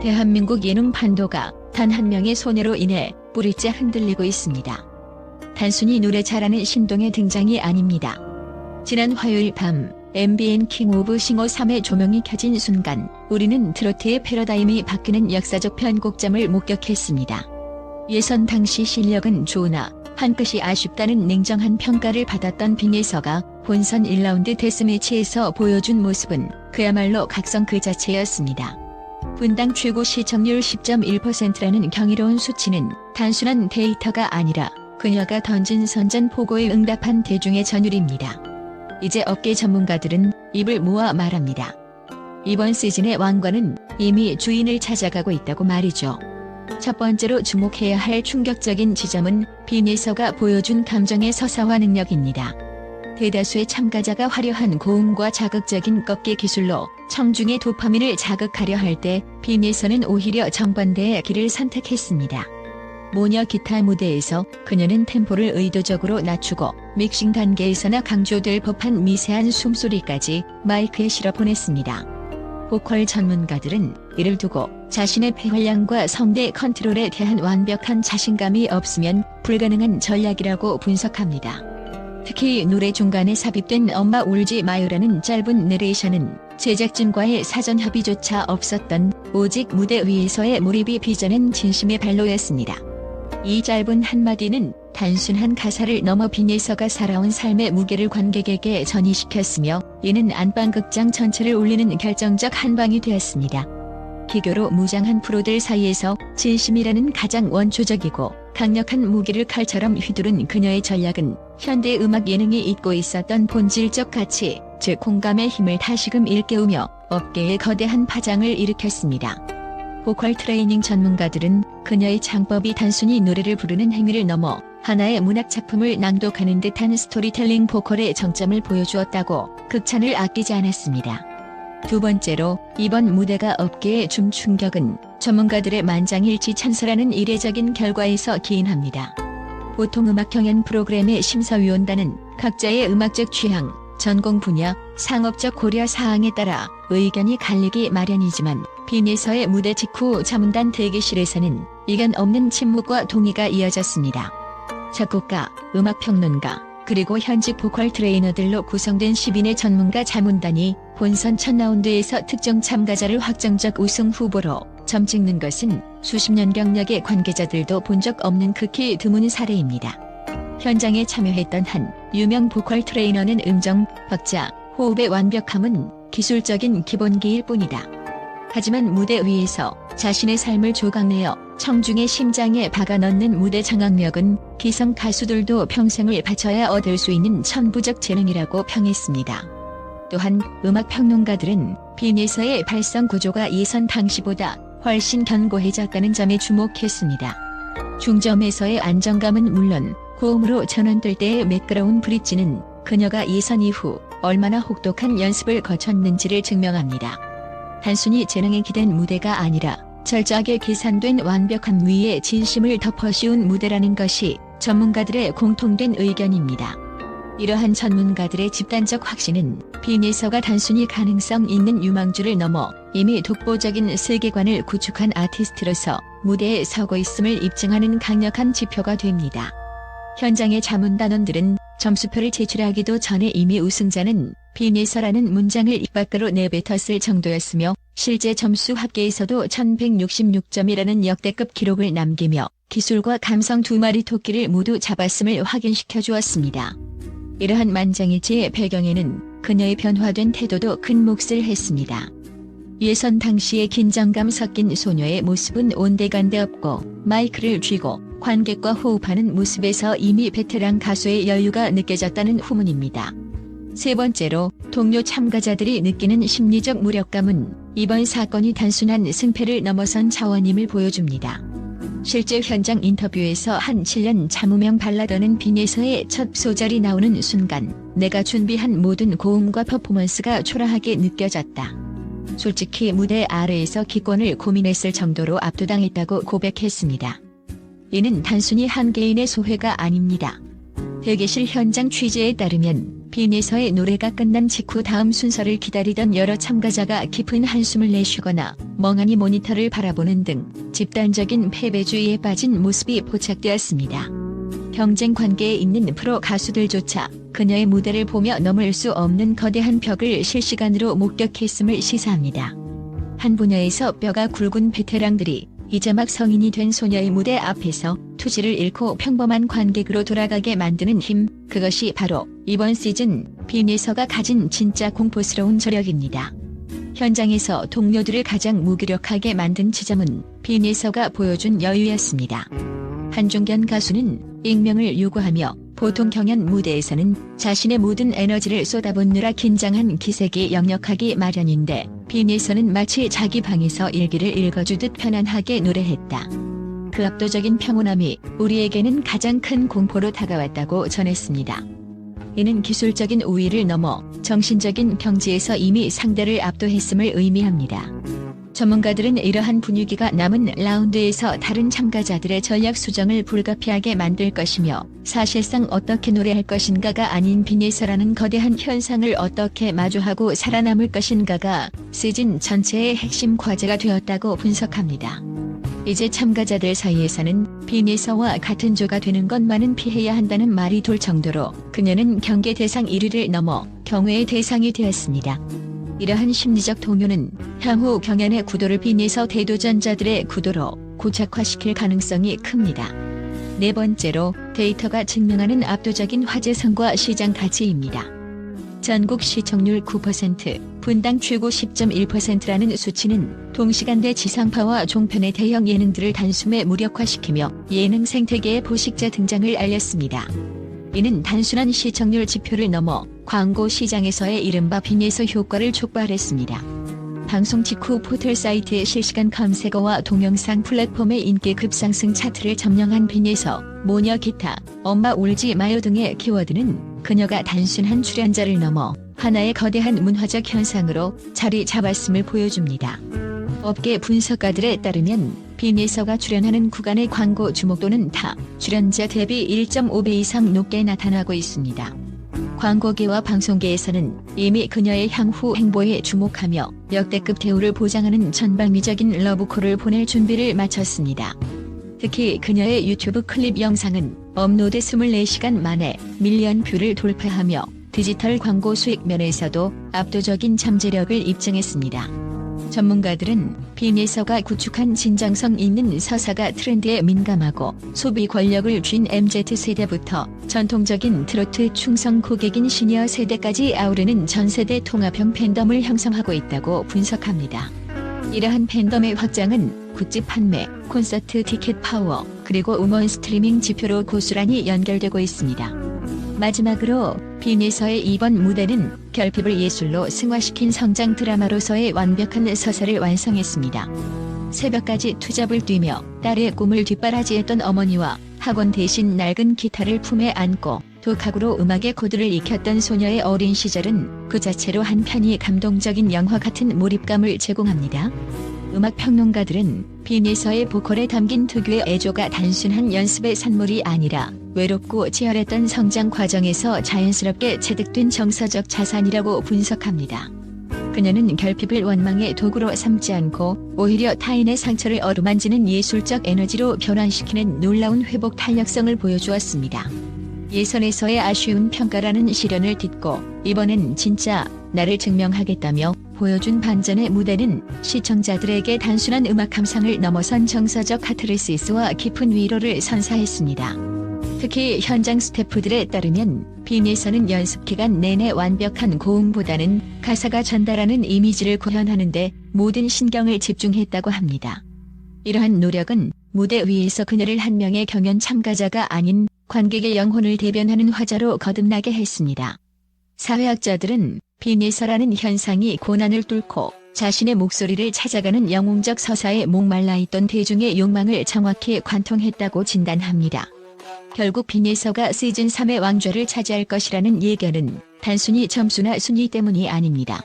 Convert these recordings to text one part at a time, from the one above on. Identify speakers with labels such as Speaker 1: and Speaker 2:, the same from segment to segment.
Speaker 1: 대한민국 예능 판도가 단 한 명의 손해로 인해 뿌리째 흔들리고 있습니다. 단순히 노래 잘하는 신동의 등장이 아닙니다. 지난 화요일 밤 MBN 킹 오브 싱어 3의 조명이 켜진 순간 우리는 트로트의 패러다임이 바뀌는 역사적 변곡점을 목격했습니다. 예선 당시 실력은 좋으나 한 끗이 아쉽다는 냉정한 평가를 받았던 빙예서가 본선 1라운드 데스매치에서 보여준 모습은 그야말로 각성 그 자체였습니다. 분당 최고 시청률 10.1%라는 경이로운 수치는 단순한 데이터가 아니라 그녀가 던진 선전포고에 응답한 대중의 전율입니다. 이제 업계 전문가들은 입을 모아 말합니다. 이번 시즌의 왕관은 이미 주인을 찾아가고 있다고 말이죠. 첫 번째로 주목해야 할 충격적인 지점은 비니서가 보여준 감정의 서사화 능력입니다. 대다수의 참가자가 화려한 고음과 자극적인 꺾기 기술로 청중의 도파민을 자극하려 할때 비니서는 오히려 정반대의 길을 선택했습니다. 모녀 기타 무대에서 그녀는 템포를 의도적으로 낮추고 믹싱 단계에서나 강조될 법한 미세한 숨소리까지 마이크에 실어 보냈습니다. 보컬 전문가들은 이를 두고 자신의 폐활량과 성대 컨트롤에 대한 완벽한 자신감이 없으면 불가능한 전략이라고 분석합니다. 특히 노래 중간에 삽입된 엄마 울지 마요라는 짧은 내레이션은 제작진과의 사전 협의조차 없었던 오직 무대 위에서의 몰입이 빚어낸 진심의 발로였습니다. 이 짧은 한마디는 단순한 가사를 넘어 빈예서가 살아온 삶의 무게를 관객에게 전이시켰으며 이는 안방극장 전체를 울리는 결정적 한방이 되었습니다. 기교로 무장한 프로들 사이에서 진심이라는 가장 원초적이고 강력한 무기를 칼처럼 휘두른 그녀의 전략은 현대 음악 예능이 잇고 있었던 본질적 가치, 즉 공감의 힘을 다시금 일깨우며 업계에 거대한 파장을 일으켰습니다. 보컬 트레이닝 전문가들은 그녀의 창법이 단순히 노래를 부르는 행위를 넘어 하나의 문학 작품을 낭독하는 듯한 스토리텔링 보컬의 정점을 보여주었다고 극찬을 아끼지 않았습니다. 두 번째로 이번 무대가 업계에 준 충격은 전문가들의 만장일치 찬사라는 이례적인 결과에서 기인합니다. 보통 음악 경연 프로그램의 심사위원단은 각자의 음악적 취향, 전공 분야, 상업적 고려 사항에 따라 의견이 갈리기 마련이지만 비니서의 무대 직후 자문단 대기실에서는 이견 없는 침묵과 동의가 이어졌습니다. 작곡가, 음악평론가, 그리고 현직 보컬 트레이너들로 구성된 10인의 전문가 자문단이 본선 첫 라운드에서 특정 참가자를 확정적 우승 후보로 점 찍는 것은 수십 년 경력의 관계자들도 본 적 없는 극히 드문 사례입니다. 현장에 참여했던 한 유명 보컬 트레이너는 음정, 박자, 호흡의 완벽함은 기술적인 기본기일 뿐이다. 하지만 무대 위에서 자신의 삶을 조각내어 청중의 심장에 박아 넣는 무대 장악력은 기성 가수들도 평생을 바쳐야 얻을 수 있는 천부적 재능이라고 평했습니다. 또한 음악 평론가들은 비니서의 발성 구조가 예선 당시보다 훨씬 견고해졌다는 점에 주목했습니다. 중점에서의 안정감은 물론 고음으로 전환될 때의 매끄러운 브릿지는 그녀가 예선 이후 얼마나 혹독한 연습을 거쳤는지를 증명합니다. 단순히 재능에 기댄 무대가 아니라 철저하게 계산된 완벽한 위에 진심을 덮어 씌운 무대라는 것이 전문가들의 공통된 의견입니다. 이러한 전문가들의 집단적 확신은 비니서가 단순히 가능성 있는 유망주를 넘어 이미 독보적인 세계관을 구축한 아티스트로서 무대에 서고 있음을 입증하는 강력한 지표가 됩니다. 현장의 자문단원들은 점수표를 제출하기도 전에 이미 우승자는 비니서라는 문장을 입 밖으로 내뱉었을 정도였으며 실제 점수 합계에서도 1166점이라는 역대급 기록을 남기며 기술과 감성 두 마리 토끼를 모두 잡았음을 확인시켜 주었습니다. 이러한 만장일치의 배경에는 그녀의 변화된 태도도 큰 몫을 했습니다. 예선 당시의 긴장감 섞인 소녀의 모습은 온데간데 없고 마이크를 쥐고 관객과 호흡하는 모습에서 이미 베테랑 가수의 여유가 느껴졌다는 후문입니다. 세 번째로 동료 참가자들이 느끼는 심리적 무력감은 이번 사건이 단순한 승패를 넘어선 차원임을 보여줍니다. 실제 현장 인터뷰에서 한 7년 자무명 발라더는 빈에서의 첫 소절이 나오는 순간 내가 준비한 모든 고음과 퍼포먼스가 초라하게 느껴졌다. 솔직히 무대 아래에서 기권을 고민했을 정도로 압도당했다고 고백했습니다. 이는 단순히 한 개인의 소회가 아닙니다. 대기실 현장 취재에 따르면 빈에서의 노래가 끝난 직후 다음 순서를 기다리던 여러 참가자가 깊은 한숨을 내쉬거나 멍하니 모니터를 바라보는 등 집단적인 패배주의에 빠진 모습이 포착되었습니다. 경쟁 관계에 있는 프로 가수들조차 그녀의 무대를 보며 넘을 수 없는 거대한 벽을 실시간으로 목격했음을 시사합니다. 한 분야에서 뼈가 굵은 베테랑들이 이제 막 성인이 된 소녀의 무대 앞에서 투지를 잃고 평범한 관객으로 돌아가게 만드는 힘, 그것이 바로 이번 시즌 빈에서가 가진 진짜 공포스러운 저력입니다. 현장에서 동료들을 가장 무기력하게 만든 지점은 빈에서가 보여준 여유였습니다. 한종견 가수는 익명을 요구하며 보통 경연 무대에서는 자신의 모든 에너지를 쏟아붓느라 긴장한 기색이 역력하기 마련인데 빈에서는 마치 자기 방에서 일기를 읽어주듯 편안하게 노래했다. 그 압도적인 평온함이 우리에게는 가장 큰 공포로 다가왔다고 전했습니다. 이는 기술적인 우위를 넘어 정신적인 경지에서 이미 상대를 압도했음을 의미합니다. 전문가들은 이러한 분위기가 남은 라운드에서 다른 참가자들의 전략 수정을 불가피하게 만들 것이며 사실상 어떻게 노래할 것인가가 아닌 빈에서라는 거대한 현상을 어떻게 마주하고 살아남을 것인가가 시즌 전체의 핵심 과제가 되었다고 분석합니다. 이제 참가자들 사이에서는 빈에서와 같은 조가 되는 것만은 피해야 한다는 말이 돌 정도로 그녀는 경계 대상 1위를 넘어 경외의 대상이 되었습니다. 이러한 심리적 동요는 향후 경연의 구도를 빈에서 대도전자들의 구도로 고착화시킬 가능성이 큽니다. 네 번째로 데이터가 증명하는 압도적인 화제성과 시장 가치입니다. 전국 시청률 9%, 분당 최고 10.1%라는 수치는 동시간대 지상파와 종편의 대형 예능들을 단숨에 무력화시키며 예능 생태계의 보식자 등장을 알렸습니다. 이는 단순한 시청률 지표를 넘어 광고 시장에서의 이른바 빈에서 효과를 촉발했습니다. 방송 직후 포털 사이트의 실시간 검색어와 동영상 플랫폼의 인기 급상승 차트를 점령한 빈에서 모녀 기타, 엄마 울지 마요 등의 키워드는 그녀가 단순한 출연자를 넘어 하나의 거대한 문화적 현상으로 자리 잡았음을 보여줍니다. 업계 분석가들에 따르면 빈에서가 출연하는 구간의 광고 주목도는 타 출연자 대비 1.5배 이상 높게 나타나고 있습니다. 광고계와 방송계에서는 이미 그녀의 향후 행보에 주목하며 역대급 대우를 보장하는 전방위적인 러브콜을 보낼 준비를 마쳤습니다. 특히 그녀의 유튜브 클립 영상은 업로드 24시간 만에 밀리언 뷰를 돌파하며 디지털 광고 수익 면에서도 압도적인 잠재력을 입증했습니다. 전문가들은 빈에서가 구축한 진정성 있는 서사가 트렌드에 민감하고 소비 권력을 쥔 MZ세대부터 전통적인 트로트 충성 고객인 시니어 세대까지 아우르는 전세대 통합형 팬덤을 형성하고 있다고 분석합니다. 이러한 팬덤의 확장은 굿즈 판매, 콘서트 티켓 파워, 그리고 음원 스트리밍 지표로 고스란히 연결되고 있습니다. 마지막으로 빈에서의 이번 무대는 결핍을 예술로 승화시킨 성장 드라마로서의 완벽한 서사를 완성했습니다. 새벽까지 투잡을 뛰며 딸의 꿈을 뒷바라지했던 어머니와 학원 대신 낡은 기타를 품에 안고 독학으로 음악의 코드를 익혔던 소녀의 어린 시절은 그 자체로 한편이 감동적인 영화 같은 몰입감을 제공합니다. 음악 평론가들은 빈에서의 보컬에 담긴 특유의 애조가 단순한 연습의 산물이 아니라 외롭고 치열했던 성장 과정에서 자연스럽게 체득된 정서적 자산이라고 분석합니다. 그녀는 결핍을 원망의 도구로 삼지 않고 오히려 타인의 상처를 어루만지는 예술적 에너지로 변환시키는 놀라운 회복 탄력성을 보여주었습니다. 예선에서의 아쉬운 평가라는 시련을 딛고 이번엔 진짜 나를 증명하겠다며 보여준 반전의 무대는 시청자들에게 단순한 음악 감상을 넘어선 정서적 카트르시스와 깊은 위로를 선사했습니다. 특히 현장 스태프들에 따르면 빈에서는 연습 기간 내내 완벽한 고음보다는 가사가 전달하는 이미지를 구현하는데 모든 신경을 집중했다고 합니다. 이러한 노력은 무대 위에서 그녀를 한 명의 경연 참가자가 아닌 관객의 영혼을 대변하는 화자로 거듭나게 했습니다. 사회학자들은 빈에서라는 현상이 고난을 뚫고 자신의 목소리를 찾아가는 영웅적 서사에 목말라 있던 대중의 욕망을 정확히 관통했다고 진단합니다. 결국 빈에서가 시즌 3의 왕좌를 차지할 것이라는 예견은 단순히 점수나 순위 때문이 아닙니다.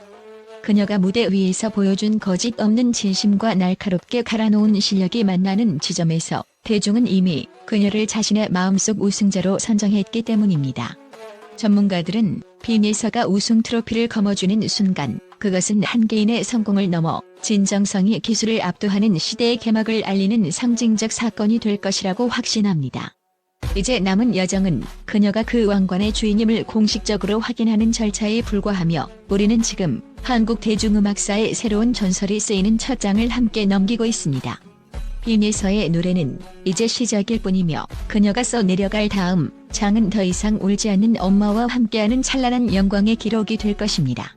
Speaker 1: 그녀가 무대 위에서 보여준 거짓 없는 진심과 날카롭게 갈아놓은 실력이 만나는 지점에서 대중은 이미 그녀를 자신의 마음속 우승자로 선정했기 때문입니다. 전문가들은 빈예서가 우승 트로피를 거머쥐는 순간 그것은 한 개인의 성공을 넘어 진정성이 기술을 압도하는 시대의 개막을 알리는 상징적 사건이 될 것이라고 확신합니다. 이제 남은 여정은 그녀가 그 왕관의 주인임을 공식적으로 확인하는 절차에 불과하며 우리는 지금 한국 대중음악사의 새로운 전설이 쓰이는 첫 장을 함께 넘기고 있습니다. 빈예서의 노래는 이제 시작일 뿐이며 그녀가 써 내려갈 다음 장은 더 이상 울지 않는 엄마와 함께하는 찬란한 영광의 기록이 될 것입니다.